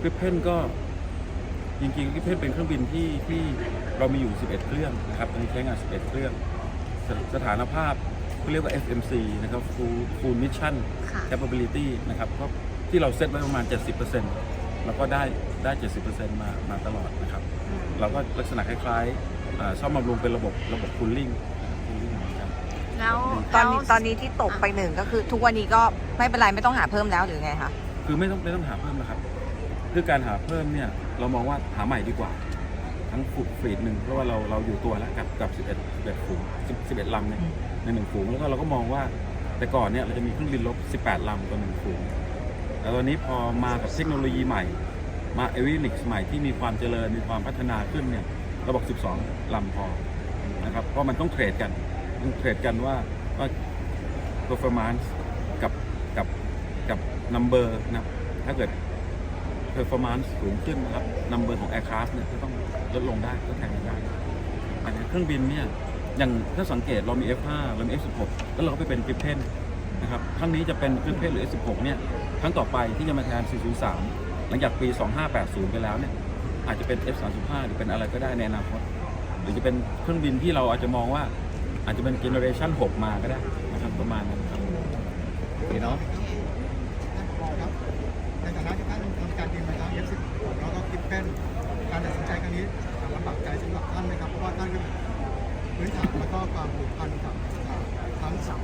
กริปเพนก็จริงๆกริปเพนเป็นเครื่องบินที่ที่เรามีอยู่ 11 เครื่องนะครับตอนนี้ใช้งาน 11 เครื่องสสถานภาพเขาเรียกว่า FMC นะครับ Full Full Mission ค่ะ Capability นะครับก็ที่เราเซตไว้ประมาณ 70%แล้วก็ได้ได้ 70%มามาตลอดนะครับอืมเราก็ลักษณะคล้ายๆอ่าซ่อมบำรุงเป็นระบบระบบคูลลิ่งคูลลิ่งเหมือนกัน แล้วตอนแล้วนี้ตอนนี้ที่ตกไปหนึ่งก็คือทุกวันนี้ก็ไม่เป็นไรไม่ต้องหาเพิ่มแล้วหรือไงคะ คือไม่ต้องไม่ต้องหาเพิ่มนะครับ คือการหาเพิ่มเนี่ยเรามองว่าหาใหม่ดีกว่า ทั้งฝูฟรีดหนึ่งเพราะว่าเราเราอยู่ตัวแล้วกับกับ 11 11ฝูง10 11ลำเนี่ยในหนึ่งฝูงแล้วก็เราก็มองว่าแต่ก่อนเนี่ยเราจะมีเครื่องบินลบ 18 ลำต่อหนึ่งฝูงแต่ตอนนี้พอมากับเทคโนโลยีใหม่ มาเอวิลิกใหม่ที่มีความเจริญมีความพัฒนาขึ้นเนี่ยเราบอก 12 ลำพอนะครับเพราะมันต้องเทรดกันต้องเทรดกันว่าว่า performance กับกับกับ number นะครับถ้าเกิด performance สูงขึ้นนะครับ number ของ aircraft เนี่ยก็ต้องลดลงได้ก็แข่งกันได้อันนี้เครื่องบินเนี่ยอย่างถ้าสังเกตเรามี F5 เรามี F16 แล้วเราก็ไปเป็น Gripen นนะครับครั้งนี้จะเป็น Gripen หรือ F16 เนี่ยครั้งต่อไปที่จะมาแทน 403 หลังจากปี 2580 ไปแล้วเนี่ยอาจจะเป็น F35 หรือเป็นอะไรก็ได้ในอนาคตหรือจะเป็นเครื่องบินที่เราอาจจะมองว่าอาจจะเป็นเจเนอเรชัน6มาก็ได้นะครับประมาณนั้นครับพี่เนาะในฐานะที่ท่าน การบินมาทาง F10 แล้วก็คิดเป็นการตัดสินใจครั้งนี้ลำบากใจสำหรับท่านไหมครับเพราะว่าท่านก็มีพื้นฐานแล้วก็ความผูกพันกับทั้งสาม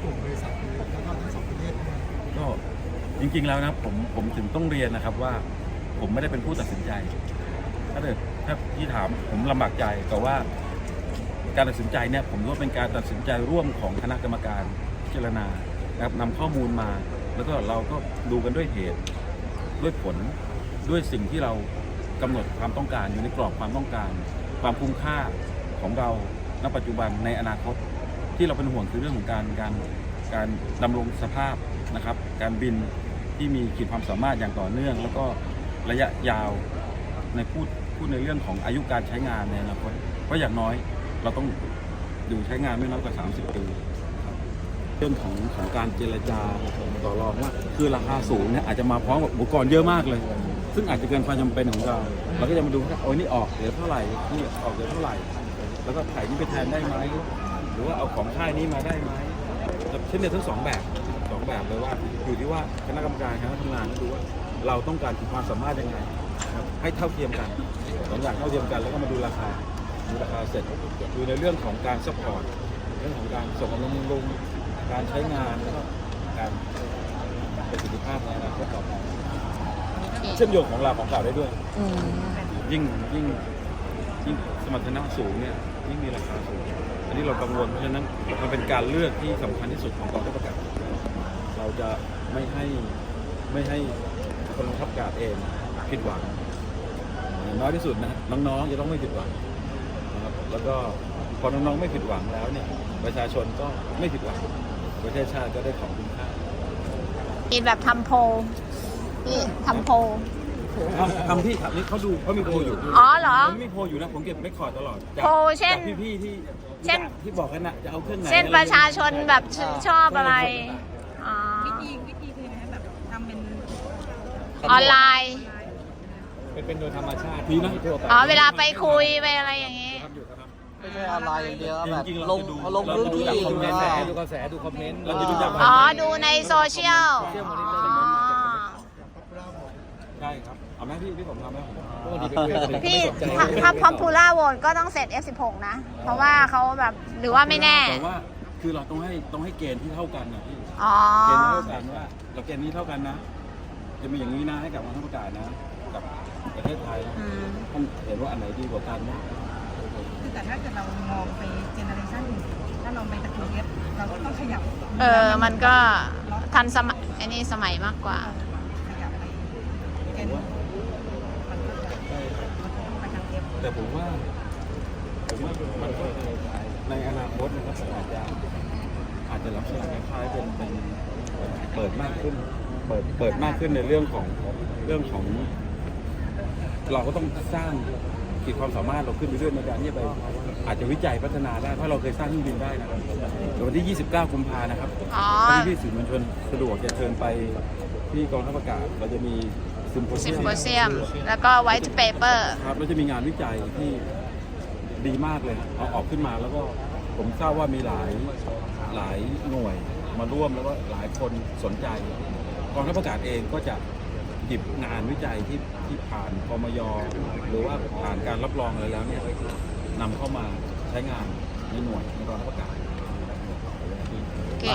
กลุ่มบริษัทแล้วก็ทั้งสองประเทศด้วยก็จริงๆแล้วนะผมผมถึงต้องเรียนนะครับว่าผมไม่ได้เป็นผู้ตัดสินใจ ถ้าเกิดถ้าพี่ถามผมลำบากใจแต่ว่าการตัดสินใจเนี่ยผมว่าเป็นการตัดสินใจร่วมของคณะกรรมการพิจารณานะครับนำข้อมูลมา แล้วก็เราก็ดูกันด้วยเหตุ ด้วยผลด้วยสิ่งที่เรากำหนดความต้องการอยู่ในกรอบความต้องการ ความคุ้มค่าของเราณปัจจุบันในอนาคตที่เราเป็นห่วงคือเรื่องของการการการดำรงสภาพนะครับ การบินที่มีขีดความสามารถอย่างต่อเนื่อง แล้วก็ระยะยาวในพูดพูดในเรื่องของอายุการใช้งานในอนาคตเพราะอย่างน้อยเราต้องอยู่ใช้งานไม่น้อยกว่า 30 ปี เรื่องของของการเจรจาต่อรองว่า คือราคาสูงเนี่ยอาจจะมาพร้อมกับอุปกรณ์เยอะมากเลย ซึ่งอาจจะเกินความจำเป็นของเราเราก็จะมาดูว่าโอ้ยนี่ออกเหลือเท่าไหร่นี่ออกเหลือเท่าไหร่ แล้วก็ถ่ายนี่ไปแทนได้ไหมหรือว่าเอาของค่ายนี้มาได้ไหมเช่นเดียวทั้งสองแบบสองแบบเลยว่าอยู่ที่ว่าคณะกรรมการคณะทำงานดูว่าเราต้องการความสามารถยังไงให้เท่าเทียมกันสองอย่างเท่าเทียมกันแล้วก็มาดูราคาดูราคาเสร็จดูในเรื่องของการซัพพอร์ตเรื่องของการส่งกำลังบำรุง การใช้งานแล้วก็การประสิทธิภาพในอนาคตต่อไปเชื่อมโยงของเราของเก่าได้ด้วย อืมยิ่งยิ่งยิ่งสมรรถนะสูงเนี่ยยิ่งมีราคาสูง อันนี้เรากังวลเพราะฉะนั้นมันเป็นการเลือกที่สำคัญที่สุดของกองทัพอากาศเราจะไม่ให้ไม่ให้คนบังคับอากาศเองผิดหวังอย่างน้อยที่สุดนะน้องๆจะต้องไม่ผิดหวังนะครับแล้วก็พอน้องๆไม่ผิดหวังแล้วเนี่ยประชาชนก็ไม่ผิดหวัง ประเทศชาติก็ได้ของคุณค่ามีแบบทำโพลพี่ทำโพลทำทำที่ถามนี่เขาดูเขามีโพลอยู่อ๋อเหรอ ผมมีโพลอยู่นะ ผมเก็บไม่คอร์ดตลอดจากโพลเช่น จากพี่ๆที่เช่น ที่บอกกันนะจะเอาเครื่องไหนเช่นประชาชนแบบชื่นชอบอะไร อ๋อ วิธีวิธีคือนะแบบทำเป็นออนไลน์ เป็นเป็นโดยธรรมชาติดีนะทั่วไปอ๋อ เวลาไปคุย ไปอะไรอย่างนี้ครับอยู่ครับ ไม่ใช่ออนไลน์อย่างเดียวแบบจริงๆลเรางจะดู ลงพื้นที่เราจะดูคอมเมนต์อ่าดูกระแสดูคอมเมนต์เราจะดูจากอ๋อ ดูในโซเชียล อ๋อ ได้ครับ เอาไหมพี่พี่ผมทำไหมผมบางทีไปคุยกับคนอื่นพี่ไม่สนใจถ้าถ้าพอมพูล่าโหวตก็ต้องเสร็จ F16 นะ เพราะว่าเขาแบบหรือว่าไม่แน่ แต่ว่าคือเราต้องให้ต้องให้เกณฑ์ที่เท่ากันนะพี่ อ๋อ เกณฑ์ที่เท่ากันว่าเราเกณฑ์นี้เท่ากันนะ จะมีอย่างนี้นะให้กับกองทัพอากาศนะ กับประเทศไทยนะอืม ท่านเห็นว่าอันไหนดีกว่ากันนะ คือแต่ถ้าเกิดเรามองไปเจเนอเรชันอื่นถ้าเราไปตระกูลเอฟเราก็ต้องขยับเออ มันก็ทันสมัยอันนี้สมัยมากกว่า ขยับไปเป็นมันก็จะไปทางเอฟแต่ผมว่าผมว่ามันก็ในอนาคตนะครับอาจจะอาจจะลักษณะคล้ายๆเป็นเป็นเปิดมากขึ้น เปิดเปิดมากขึ้นในเรื่องของเรื่องของ เราก็ต้องสร้าง ขีดความสามารถเราขึ้นไปเรื่อยในการที่จะไปอาจจะวิจัยพัฒนาได้เพราะเราเคยสร้างเครื่องบินได้นะครับเดี๋ยววันที่ 29 กุมภานะครับอ๋อถ้าพี่ๆสื่อมวลชนสะดวกจะเชิญไปที่กองทัพอากาศเราจะมีซิมโพซิมโพเซียม แล้วก็ไวท์เปเปอร์ ครับแล้วจะมีงานวิจัยที่ดีมากเลยเอาออกขึ้นมาแล้วก็ผมทราบว่ามีหลายหลายหน่วยมาร่วมแล้วก็หลายคนสนใจกองทัพอากาศเองก็จะ หยิบงานวิจัยที่ที่ผ่านกมยหรือว่าผ่านการรับรองอะไรแล้วเนี่ยนำเข้ามาใช้งานในหน่วยในกองทัพอากาศ